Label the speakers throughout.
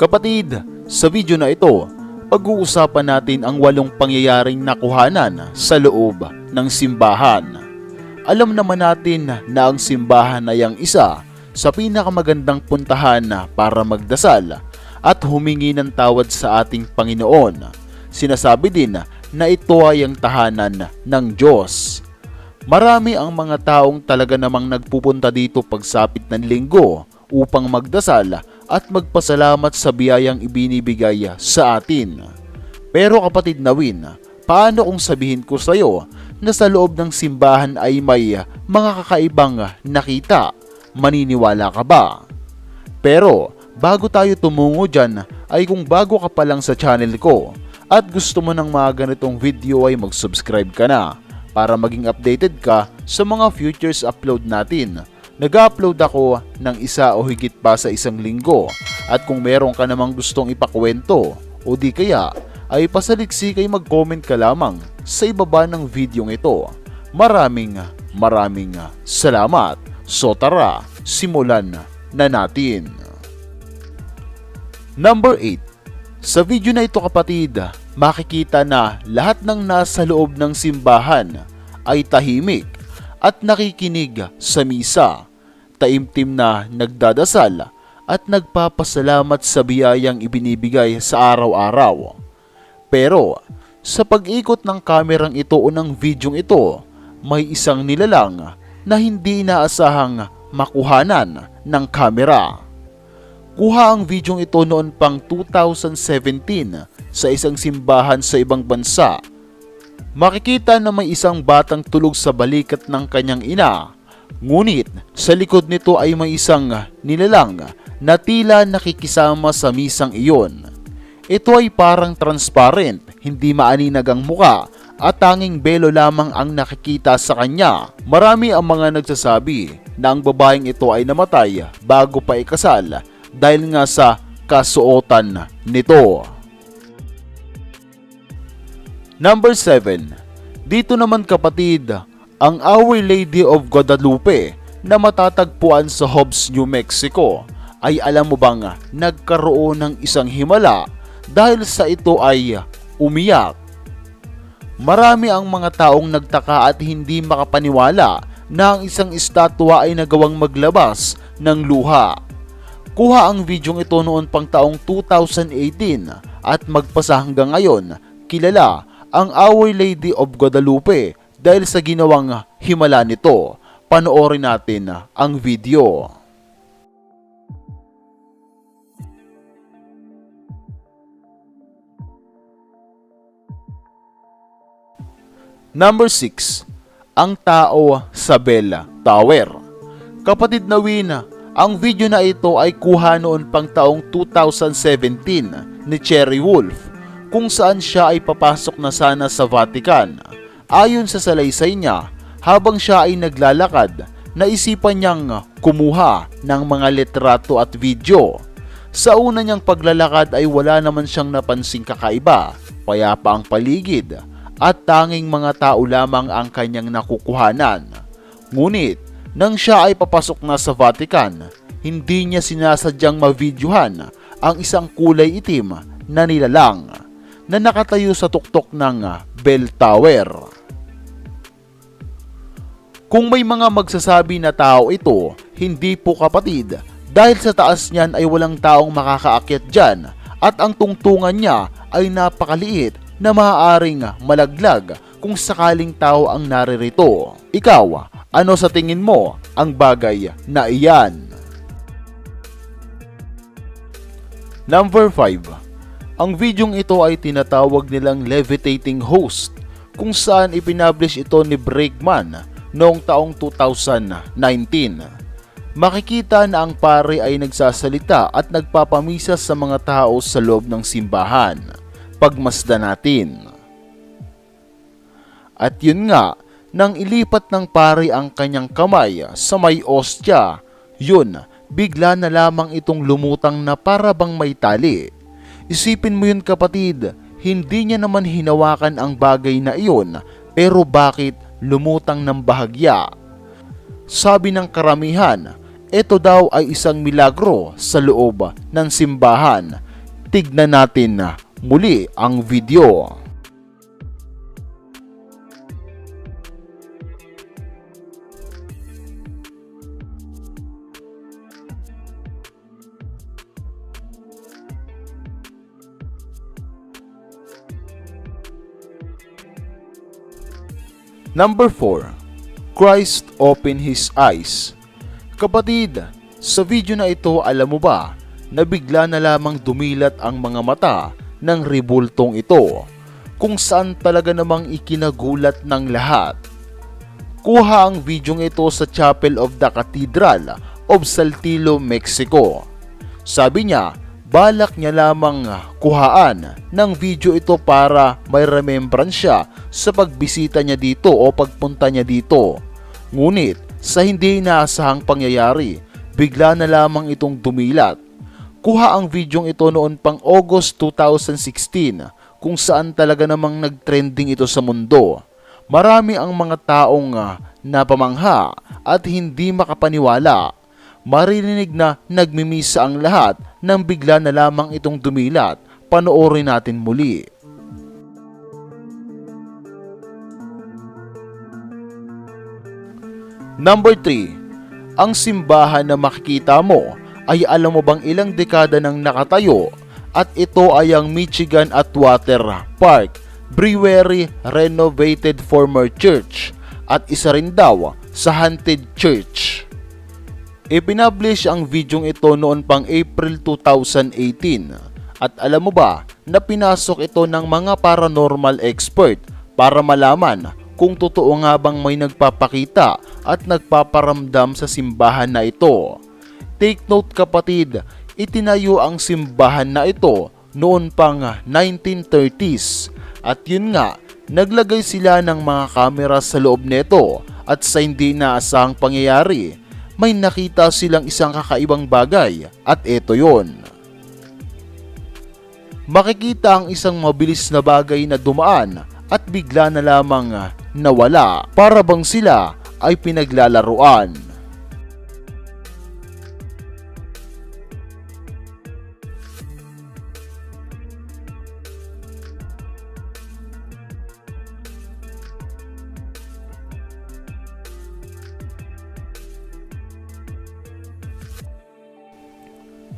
Speaker 1: Kapatid, sa video na ito, pag-uusapan natin ang walong pangyayaring nakuhanan sa loob ng simbahan. Alam naman natin na ang simbahan ay ang isa sa pinakamagandang puntahan para magdasal at humingi ng tawad sa ating Panginoon. Sinasabi din na ito ay ang tahanan ng Diyos. Marami ang mga taong talaga namang nagpupunta dito pagsapit ng linggo upang magdasal at magpasalamat sa biyayang ibinibigay sa atin. Pero kapatid Nawin, paano kung sabihin ko sa iyo na sa loob ng simbahan ay may mga kakaibang nakita? Maniniwala ka ba? Pero bago tayo tumungo dyan ay kung bago ka pa lang sa channel ko at gusto mo ng mga ganitong video ay mag-subscribe ka na para maging updated ka sa mga futures upload natin. Nag-upload ako ng isa o higit pa sa isang linggo at kung meron ka namang gustong ipakwento o di kaya ay pasaliksi kay mag-comment ka lamang sa ibaba ng videong ito. Maraming maraming salamat. So tara, simulan na natin. Number 8. Sa video na ito kapatid, makikita na lahat ng nasa loob ng simbahan ay tahimik at nakikinig sa misa. Taimtim na nagdadasal at nagpapasalamat sa biyayang ibinibigay sa araw-araw. Pero sa pag-ikot ng kamerang ito o ng videong ito, may isang nilalang na hindi inaasahang makuhanan ng kamera. Kuha ang videong ito noon pang 2017 sa isang simbahan sa ibang bansa. Makikita na may isang batang tulog sa balikat ng kanyang ina. Ngunit sa likod nito ay may isang nilalang na tila nakikisama sa misang iyon. Ito ay parang transparent, hindi maaninag ang muka at tanging belo lamang ang nakikita sa kanya. Marami ang mga nagsasabi na ang babaeng ito ay namatay bago pa ikasal dahil nga sa kasuotan nito. Number 7. Dito naman kapatid, ang Our Lady of Guadalupe na matatagpuan sa Hobbs, New Mexico ay alam mo bang nagkaroon ng isang himala dahil sa ito ay umiyak. Marami ang mga taong nagtaka at hindi makapaniwala na ang isang estatwa ay nagawang maglabas ng luha. Kuha ang videong ito noon pang taong 2018 at magpasa hanggang ngayon, kilala ang Our Lady of Guadalupe dahil sa ginawang himala nito. Panoorin natin ang video. Number 6. Ang tao sa Bella Tower. Kapatid na Win, ang video na ito ay kuha noon pang taong 2017 ni Cherry Wolf kung saan siya ay papasok na sana sa Vatican. Ayon sa salaysay niya, habang siya ay naglalakad, naisipan niyang kumuha ng mga litrato at video. Sa una niyang paglalakad ay wala naman siyang napansing kakaiba, payapa ang paligid at tanging mga tao lamang ang kanyang nakukuhanan. Ngunit, nang siya ay papasok na sa Vatican, hindi niya sinasadyang mavideohan ang isang kulay itim na nilalang na nakatayo sa tuktok ng bell tower. Kung may mga magsasabi na tao ito, hindi po kapatid dahil sa taas niyan ay walang taong makakaakyat dyan at ang tungtungan niya ay napakaliit na maaaring malaglag kung sakaling tao ang naririto. Ikaw, ano sa tingin mo ang bagay na iyan? Number 5. Ang videong ito ay tinatawag nilang levitating host kung saan ipinablish ito ni Bregman noong taong 2019. Makikita na ang pare ay nagsasalita at nagpapamisa sa mga tao sa loob ng simbahan. Pagmasda natin. At yun nga, nang ilipat ng pare ang kanyang kamay sa may ostya, yun, bigla na lamang itong lumutang na para bang may tali. Isipin mo yun kapatid, hindi niya naman hinawakan ang bagay na iyon, pero bakit lumutang ng bahagya? Sabi ng karamihan, ito daw ay isang milagro sa loob ng simbahan. Tignan natin muli ang video. Number 4. Christ opened his eyes. Kapatid, sa video na ito alam mo ba na bigla na lamang dumilat ang mga mata ng ribultong ito kung saan talaga namang ikinagulat ng lahat. Kuha ang videong ito sa Chapel of the Cathedral of Saltillo, Mexico. Sabi niya, balak niya lamang kuhaan ng video ito para may remembrance siya sa pagbisita niya dito o pagpunta niya dito. Ngunit sa hindi inaasahang pangyayari, bigla na lamang itong dumilat. Kuha ang videong ito noon pang August 2016 kung saan talaga namang nagtrending ito sa mundo. Marami ang mga taong ah, napamangha at hindi makapaniwala. Maririnig na nagmimisa ang lahat nang bigla na lamang itong dumilat. Panoorin natin muli. Number 3. Ang simbahan na makikita mo ay alam mo bang ilang dekada nang nakatayo at ito ay ang Michigan Atwater Park Brewery Renovated Former Church at isa rin daw sa Haunted Church. Ipinablish ang videong ito noon pang April 2018 at alam mo ba na pinasok ito ng mga paranormal expert para malaman kung totoo nga bang may nagpapakita at nagpaparamdam sa simbahan na ito. Take note kapatid, itinayo ang simbahan na ito noon pang 1930s at yun nga, naglagay sila ng mga kamera sa loob nito at sa hindi naasahang pangyayari, may nakita silang isang kakaibang bagay at ito yon. Makikita ang isang mabilis na bagay na dumaan at bigla na lamang nawala para bang sila ay pinaglalaruan.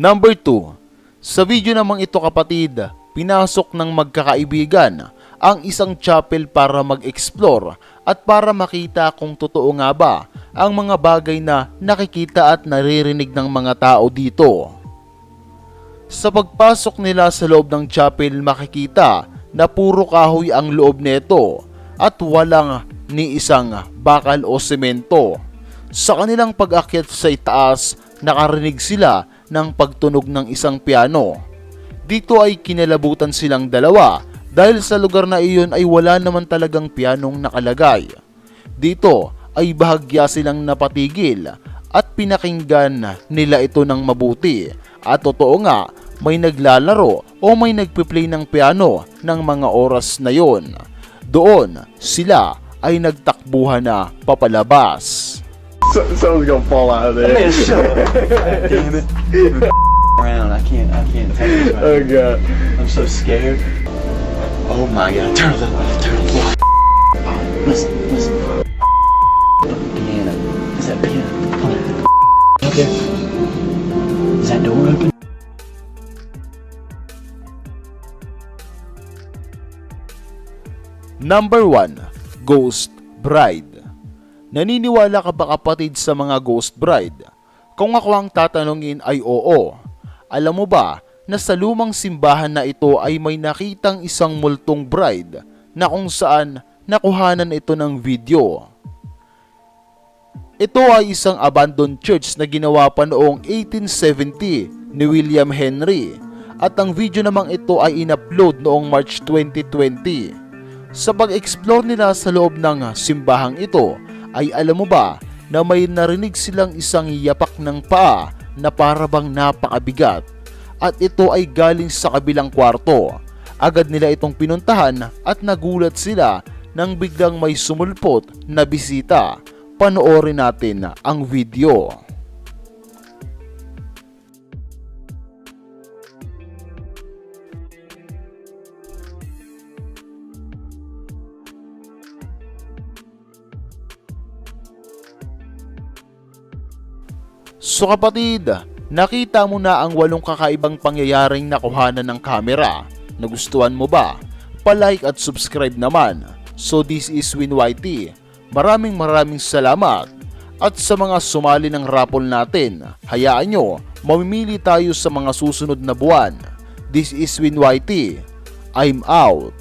Speaker 1: Number 2. Sa video namang ito kapatid, pinasok ng magkakaibigan ang isang chapel para mag-explore at para makita kung totoo nga ba ang mga bagay na nakikita at naririnig ng mga tao dito. Sa pagpasok nila sa loob ng chapel makikita na puro kahoy ang loob nito at walang ni isang bakal o semento. Sa kanilang pag-akyat sa itaas, nakarinig sila ng pagtunog ng isang piano. Dito ay kinalabutan silang dalawa dahil sa lugar na iyon ay wala naman talagang pianong nakalagay. Dito ay bahagya silang napatigil at pinakinggan nila ito ng mabuti. At totoo nga, may naglalaro o may nagpiplay ng piano ng mga oras na yon. Doon, sila ay nagtakbuhan na papalabas.
Speaker 2: So, someone's gonna fall out of there.
Speaker 3: Man, shut up. Damn it. around. I can't, I can't take this right
Speaker 2: Oh
Speaker 3: now.
Speaker 2: god.
Speaker 3: I'm so scared. Oh my god. Turn the light. Turn the light. Oh, listen, listen. Piano. Is that piano? Come on. Okay. Is that door open?
Speaker 1: Number 1. Ghost Bride Naniniwala ka ba kapatid sa mga ghost bride? Kung ako ang tatanungin ay oo. Alam mo ba na sa lumang simbahan na ito ay may nakitang isang multong bride na kung saan nakuhanan ito ng video. Ito ay isang abandoned church na ginawa pa noong 1870 ni William Henry at ang video namang ito ay inupload noong March 2020. Sa pag-explore nila sa loob ng simbahang ito ay alam mo ba na may narinig silang isang yapak ng paa na parabang napakabigat at ito ay galing sa kabilang kwarto. Agad nila itong pinuntahan at nagulat sila nang biglang may sumulpot na bisita. Panoorin natin ang video. So kapatid, nakita mo na ang walong kakaibang pangyayaring nakuhanan ng kamera. Nagustuhan mo ba? Palike at subscribe naman. So this is WinYT. Maraming maraming salamat. At sa mga sumali ng raffle natin, hayaan nyo, mamimili tayo sa mga susunod na buwan. This is WinYT. I'm out.